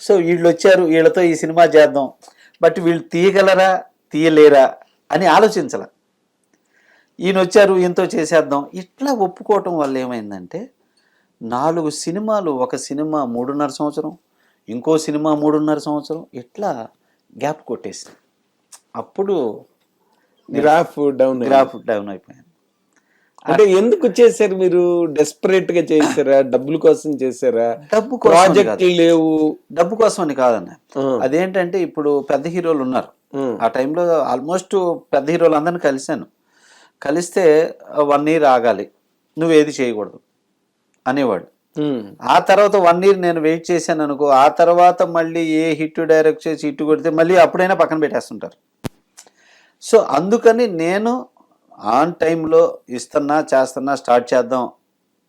So వీళ్ళు వచ్చారు వీళ్ళతో ఈ సినిమా చేద్దాం. బట్ వీళ్ళు తీయగలరా తీయలేరా అని ఆలోచించాల. ఈయన వచ్చారు ఈయనతో చేసేద్దాం. ఇట్లా ఒప్పుకోవటం వల్ల ఏమైందంటే నాలుగు సినిమాలు ఒక సినిమా మూడున్నర సంవత్సరం ఇంకో సినిమా మూడున్నర సంవత్సరం ఇట్లా గ్యాప్ కొట్టేసింది. అప్పుడు గ్రాఫ్ డౌన్ గ్రాఫ్ డౌన్ అయిపోయింది. అంటే ఎందుకు చేశారు మీరు? డెస్పరేట్గా చేశారా? డబ్బుల కోసం చేశారా? డబ్బు. ప్రాజెక్టులు లేవు. డబ్బు కోసం అని కాదన్న. అదేంటంటే ఇప్పుడు పెద్ద హీరోలు ఉన్నారు. ఆ. టైంలో ఆల్మోస్ట్ పెద్ద హీరోలు అందరిని కలిశాను. కలిస్తే వన్ ఇయర్ ఆగాలి. నువ్వు ఏది చేయకూడదు అనేవాడు. ఆ తర్వాత వన్ ఇయర్ నేను వెయిట్ చేశాను అనుకో ఆ తర్వాత మళ్ళీ ఏ హిట్ డైరెక్ట్ చేసి హిట్ కొడితే మళ్ళీ అప్పుడైనా పక్కన పెట్టేస్తుంటారు. సో అందుకని నేను ఆన్ టైంలో ఇస్తున్నా చేస్తున్నా స్టార్ట్ చేద్దాం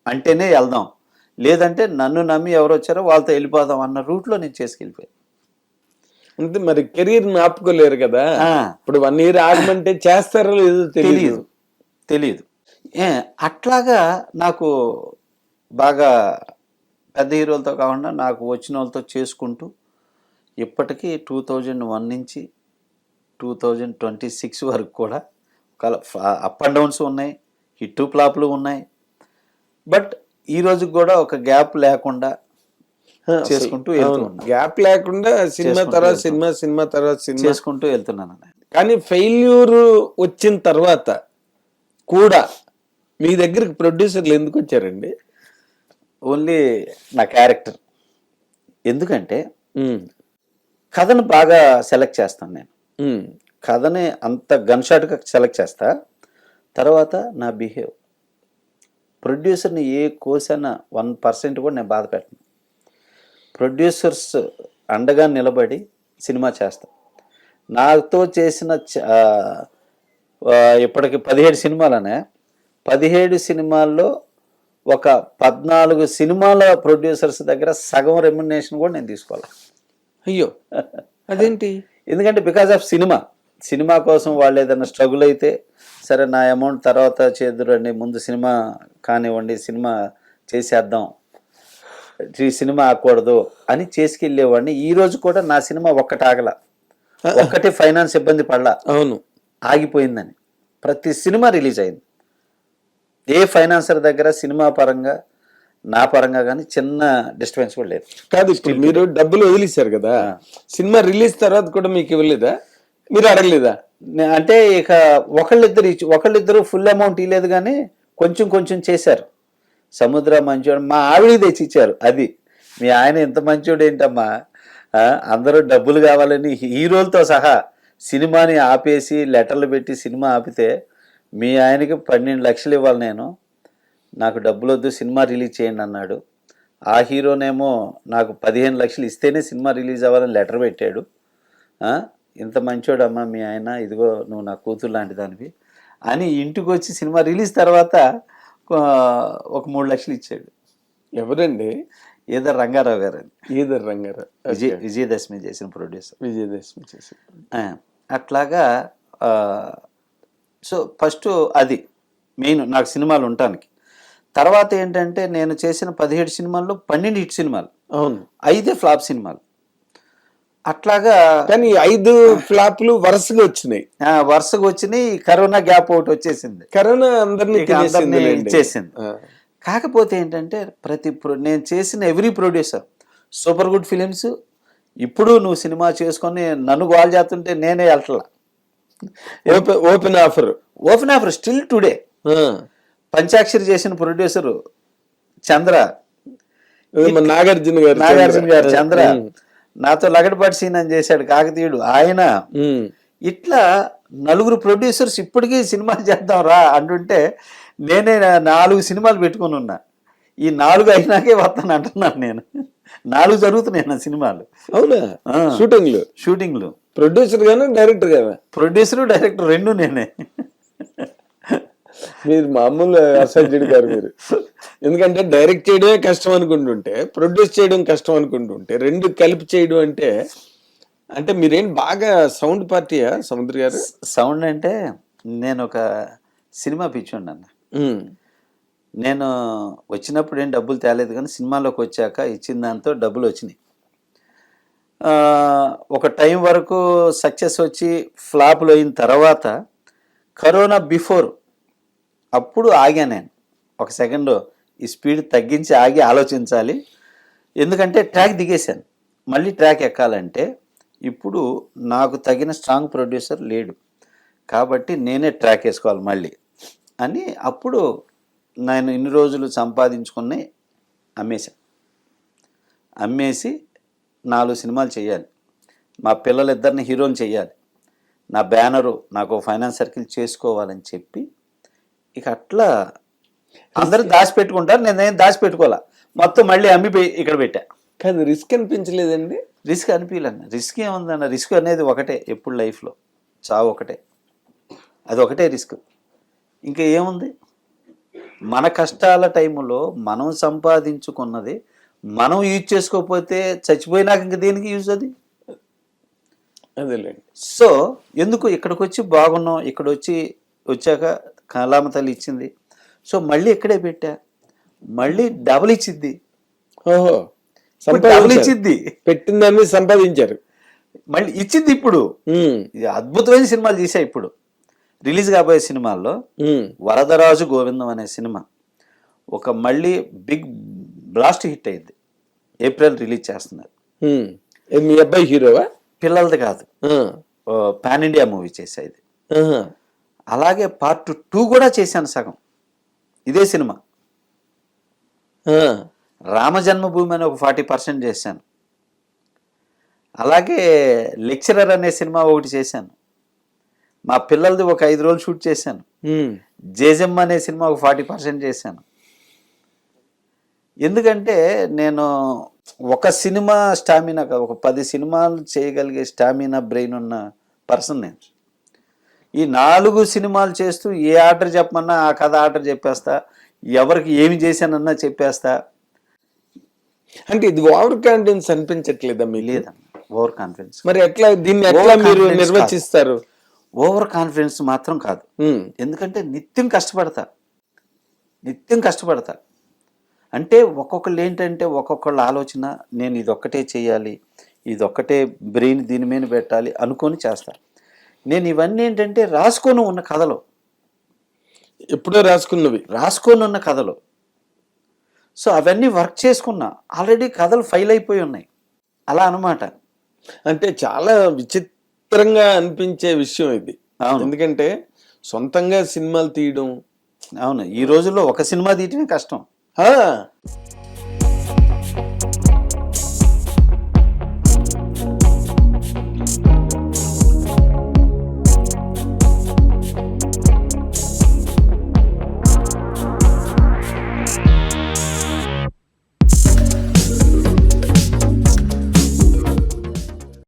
అంటేనే వెళ్దాం. లేదంటే నన్ను నమ్మి ఎవరు వచ్చారో వాళ్ళతో వెళ్ళిపోదాం అన్న రూట్లో నేను చేసుకెళ్ళిపోయాను. అంటే మరి కెరీర్ ఆపుకోలేరు కదా. ఇప్పుడు వన్ ఇయర్ ఆగమంటే చేస్తారో లేదో తెలియదు తెలియదు అట్లాగా నాకు బాగా పెద్ద హీరోలతో కాకుండా నాకు వచ్చిన వాళ్ళతో చేసుకుంటూ ఇప్పటికీ టూ థౌజండ్ వన్ నుంచి టూ థౌజండ్ ట్వంటీ సిక్స్ వరకు కూడా అప్ అండ్ డౌన్స్ ఉన్నాయి హిట్ ఫ్లాప్లు ఉన్నాయి బట్ ఈ రోజుకి కూడా ఒక గ్యాప్ లేకుండా చేసుకుంటూ వెళ్తూ ఉన్నా. గ్యాప్ లేకుండా సినిమా తర్వాత. సినిమా సినిమా తర్వాత సినిమా చేసుకుంటూ వెళ్తున్నాను. కానీ ఫెయిల్యూర్ వచ్చిన తర్వాత కూడా మీ దగ్గరికి ప్రొడ్యూసర్లు ఎందుకు వచ్చారండి ఓన్లీ నా క్యారెక్టర్ ఎందుకంటే. కథను బాగా సెలెక్ట్ చేస్తాను నేను. కథని అంత గన్ షాట్గా సెలెక్ట్ చేస్తా. తర్వాత నా బిహేవ్ ప్రొడ్యూసర్ని ఏ కోసైనా వన్ పర్సెంట్ కూడా నేను బాధ పెట్టను. ప్రొడ్యూసర్స్ అండగా నిలబడి సినిమా చేస్తా. నాతో చేసిన ఇప్పటికి పదిహేడు సినిమాలనే. పదిహేడు సినిమాల్లో ఒక పద్నాలుగు సినిమాల ప్రొడ్యూసర్స్ దగ్గర సగం రెమ్యునేషన్ కూడా నేను తీసుకోవాలి. అయ్యో! అదేంటి? ఎందుకంటే బికాజ్ ఆఫ్ సినిమా సినిమా కోసం వాళ్ళు ఏదైనా స్ట్రగుల్ అయితే సరే నా అమౌంట్ తర్వాత చేదురండి ముందు సినిమా కానివ్వండి సినిమా చేసేద్దాం ఈ సినిమా ఆకూడదు అని చేసుకెళ్ళేవాడిని. ఈ రోజు కూడా నా సినిమా ఒక్కటి ఆగల. ఒక్కటి ఫైనాన్స్ ఇబ్బంది పడలా. అవును. ఆగిపోయిందని. ప్రతి సినిమా రిలీజ్ అయింది. ఏ ఫైనాన్సర్ దగ్గర సినిమా పరంగా నా పరంగా కానీ చిన్న డిస్టర్బెన్స్ కూడా లేదు. కాదు ఇప్పుడు మీరు డబ్బులు వదిలేశారు కదా. సినిమా రిలీజ్ తర్వాత కూడా మీకు ఇవ్వలేదా? మీరు అడగలేదా? అంటే ఇక ఒకళ్ళిద్దరు ఇచ్చి ఒకళ్ళిద్దరు ఫుల్ అమౌంట్ ఇవ్వలేదు కానీ కొంచెం కొంచెం చేశారు. సముద్ర మంచోడు మా ఆవిడ తెచ్చి ఇచ్చారు అది. మీ ఆయన ఎంత మంచోడు ఏంటమ్మా? అందరూ డబ్బులు కావాలని హీరోలతో సహా సినిమాని ఆపేసి లెటర్లు పెట్టి సినిమా ఆపితే మీ ఆయనకి పన్నెండు లక్షలు ఇవ్వాలి నేను. నాకు డబ్బులు వద్దు సినిమా రిలీజ్ చేయండి అన్నాడు. ఆ హీరోనేమో నాకు పదిహేను లక్షలు ఇస్తేనే సినిమా రిలీజ్ అవ్వాలని లెటర్ పెట్టాడు. ఇంత మంచోడమ్మా మీ ఆయన ఇదిగో నువ్వు నా కూతురు లాంటి దానివి అని ఇంటికి వచ్చి సినిమా రిలీజ్ తర్వాత ఒక మూడు లక్షలు ఇచ్చాడు. ఎవరండి? ఏదో రంగారావు గారు అని ఈధర్ రంగారు విజయ్ విజయదశమి చేసిన ప్రొడ్యూసర్ విజయదశమి చేసి అట్లాగా సో ఫస్ట్ అది మెయిన్ నాకు సినిమాలు ఉండటానికి. తర్వాత ఏంటంటే నేను చేసిన పదిహేడు సినిమాల్లో పన్నెండు హిట్ సినిమాలు. అవును. ఐదే ఫ్లాప్ సినిమాలు. అట్లాగా కానీ ఐదు ఫ్లాప్లు వరుసగా వచ్చినాయి. వరుసగా వచ్చినాయి. కరోనా గ్యాప్ ఒకటి వచ్చేసింది. కరోనా అందరినీ. ఇచ్చేసింది. కాకపోతే ఏంటంటే ప్రతి ప్రొ- నేను చేసిన every producer super good films ఇప్పుడు నువ్వు సినిమా చేసుకొని నన్ను గోల్ చేస్తుంటే నేనే వెళ్ళట్లా open open offer. Open offer still today. Panchakshari చేసిన ప్రొడ్యూసరు చంద్ర. నాగార్జున గారు నాగార్జున గారు చంద్ర. నాతో లగడపాటి సీన్ అని చేశాడు కాకతీయుడు. ఆయన. ఇట్లా నలుగురు ప్రొడ్యూసర్స్ ఇప్పటికీ సినిమా చేద్దాం రా అంటుంటే నేనే నాలుగు సినిమాలు పెట్టుకొని ఉన్నా. ఈ నాలుగు అయినాకే వస్తాను అంటున్నాను నేను. నాలుగు జరుగుతున్నాయి నా సినిమాలు. అవునా. షూటింగ్లు? షూటింగ్లు. ప్రొడ్యూసర్ గాను డైరెక్టర్ గానా? ప్రొడ్యూసర్ డైరెక్టర్ రెండు నేనే. మీరు మామూలు అసహ్యుడు గారు మీరు. ఎందుకంటే డైరెక్ట్ చేయడమే కష్టం అనుకుంటుంటే ప్రొడ్యూస్ చేయడం కష్టం అనుకుంటుంటే రెండు కలిపి చేయడం అంటే అంటే మీరేం బాగా సౌండ్ పార్టీయా సముద్ర గారు? సౌండ్ అంటే నేను ఒక సినిమా పిచ్చోండి అన్న. నేను వచ్చినప్పుడు ఏం డబ్బులు తేలేదు కానీ సినిమాలోకి వచ్చాక ఇచ్చిన దాంతో డబ్బులు వచ్చినాయి. ఒక టైం వరకు సక్సెస్ వచ్చి ఫ్లాప్లు అయిన తర్వాత కరోనా బిఫోర్ అప్పుడు ఆగా నేను. ఒక సెకండ్ ఈ స్పీడ్ తగ్గించి ఆగి ఆలోచించాలి. ఎందుకంటే ట్రాక్ దిగేశాను. మళ్ళీ ట్రాక్ ఎక్కాలంటే ఇప్పుడు నాకు తగిన స్ట్రాంగ్ ప్రొడ్యూసర్ లేడు. కాబట్టి నేనే ట్రాక్ వేసుకోవాలి మళ్ళీ అని అప్పుడు నేను ఇన్ని రోజులు సంపాదించుకుని అమ్మేశాను. అమ్మేసి నాలుగు సినిమాలు చేయాలి. మా పిల్లలిద్దరిని హీరోని చేయాలి. నా బ్యానరు నాకు ఫైనాన్స్ సర్కిల్ చేసుకోవాలని చెప్పి ఇక అట్లా అందరూ దాచిపెట్టుకుంటారు నేనేం దాచిపెట్టుకోవాలా మొత్తం మళ్ళీ అమ్మి ఇక్కడ పెట్టా. కాదు రిస్క్ అనిపించలేదండి? రిస్క్ అనిపించలేన్న రిస్క్ ఏముందన్న? రిస్క్ అనేది ఒకటే ఎప్పుడు లైఫ్లో చావు ఒకటే. అది ఒకటే రిస్క్ ఇంకా ఏముంది? మన కష్టాల టైంలో మనం సంపాదించుకున్నది మనం యూజ్ చేసుకోకపోతే చచ్చిపోయినాక ఇంక దేనికి యూజ్ అది? అదేలేండి. సో ఎందుకు ఇక్కడికి వచ్చి బాగున్నాం? ఇక్కడ వచ్చి వచ్చాక తల్లి ఇచ్చింది? సో మళ్ళీ ఇక్కడే పెట్టా. మళ్ళీ డబుల్ ఇచ్చింది ఓహో డబుల్ సంపాదించారు. ఇచ్చింది పెట్టిన దాన్ని సంపాదించారు. మళ్ళీ ఇచ్చింది ఇప్పుడు. అద్భుతమైన సినిమాలు తీసా ఇప్పుడు. రిలీజ్ కాబోయే సినిమాల్లో వరదరాజు గోవిందం అనే సినిమా ఒక మళ్ళీ బిగ్ బ్లాస్ట్ హిట్ అయింది. ఏప్రిల్ రిలీజ్ చేస్తున్నారు. మీ అబ్బాయి హీరోవా? పిల్లలది కాదు. పాన్ ఇండియా మూవీ చేసా ఇది ఆహా. అలాగే పార్ట్ టూ కూడా చేశాను సగం. ఇదే సినిమా. రామ జన్మభూమి అని ఒక ఫార్టీ పర్సెంట్ చేశాను. అలాగే లెక్చరర్ అనే సినిమా ఒకటి చేశాను. మా పిల్లలది ఒక ఐదు రోజులు షూట్ చేశాను. జేజమ్మ అనే సినిమా ఒక ఫార్టీ పర్సెంట్ చేశాను. ఎందుకంటే నేను ఒక సినిమా స్టామినా ఒక పది సినిమాలు చేయగలిగే స్టామినా బ్రెయిన్ ఉన్న పర్సన్ నేను. ఈ నాలుగు సినిమాలు చేస్తూ ఏ ఆర్డర్ చెప్పమన్నా ఆ కథ ఆర్డర్ చెప్పేస్తా ఎవరికి ఏమి చేశానన్నా చెప్పేస్తా. అంటే ఇది ఓవర్ కాన్ఫిడెన్స్ అనిపించట్లేదా మీకు? లేదన్న ఓవర్ కాన్ఫిడెన్స్ మరి ఎట్లా దీన్ని ఎట్లా మీరు నిర్వచిస్తారు? ఓవర్ కాన్ఫిడెన్స్ మాత్రం కాదు. ఎందుకంటే నిత్యం కష్టపడతా. నిత్యం కష్టపడతా. అంటే ఒక్కొక్కళ్ళు ఏంటంటే ఒక్కొక్కళ్ళ ఆలోచన నేను ఇదొక్కటే చేయాలి ఇదొక్కటే బ్రెయిన్ దీని మీద పెట్టాలి అనుకొని చేస్తా నేను ఇవన్నీ ఏంటంటే రాసుకొని ఉన్న కథలు. ఎప్పుడో రాసుకున్నవి. రాసుకొని ఉన్న కథలు. సో అవన్నీ వర్క్ చేసుకున్నా. ఆల్రెడీ కథలు ఫైల్ అయిపోయి ఉన్నాయి. అలా అనమాట అంటే చాలా విచిత్రంగా అనిపించే విషయం ఇది. ఎందుకంటే సొంతంగా సినిమాలు తీయడం. అవును. ఈ రోజుల్లో ఒక సినిమా తీయటమే కష్టం. ఆ,